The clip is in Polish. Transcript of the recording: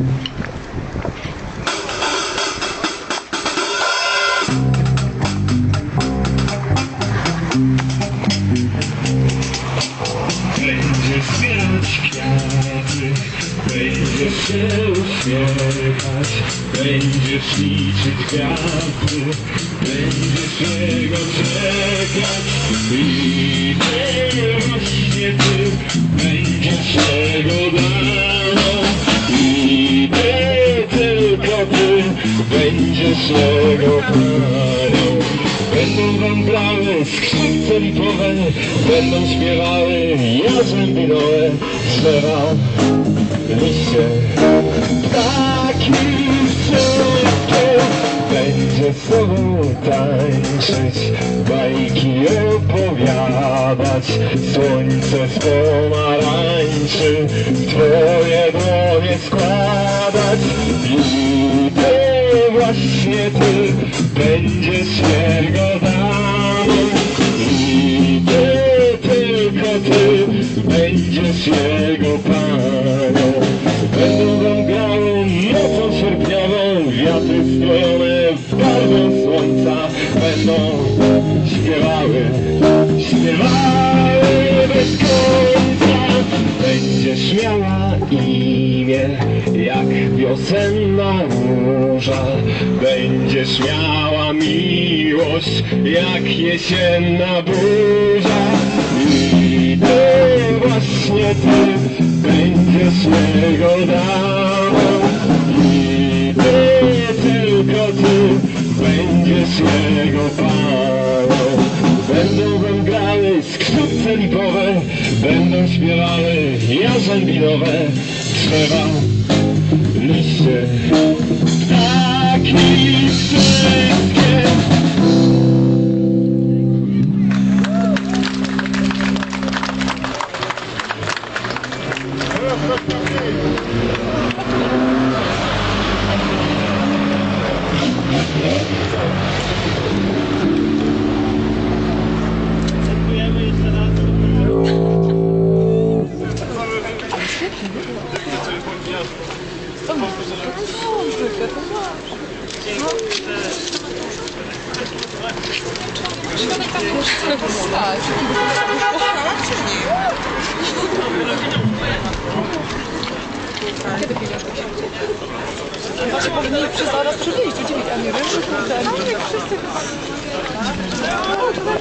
Będzie zbierać kwiaty, będzie się uśmiechać, będziesz liczyć gwiazdy, będziesz jego czekać i ty właśnie ty jego panią. Będą wam blały skrzypce lipowe, będą śpiewały jarzębinowe drzewa, liście, ptaki wszystkie. Będzie z sobą tańczyć, bajki opowiadać, słońce z pomarańczy w twoje dłonie składać właśnie ty będziesz jego damą i ty, tylko ty będziesz jego panią. Będą wam grały nocą sierpniową, wiatry strojone barwą słońca będą śpiewały jak wiosenna róża, będziesz miała miłość jak jesienna burza. I ty, właśnie ty, będziesz jego damą. I ty, tylko ty, będziesz jego paną. Będą wam grały skrzypce lipowe, będą śpiewały jarzębinowe drzewa, liście, ptaki wszystkie. Właśnie powinni przez zaraz przywieźć, gdzie a nie że ten...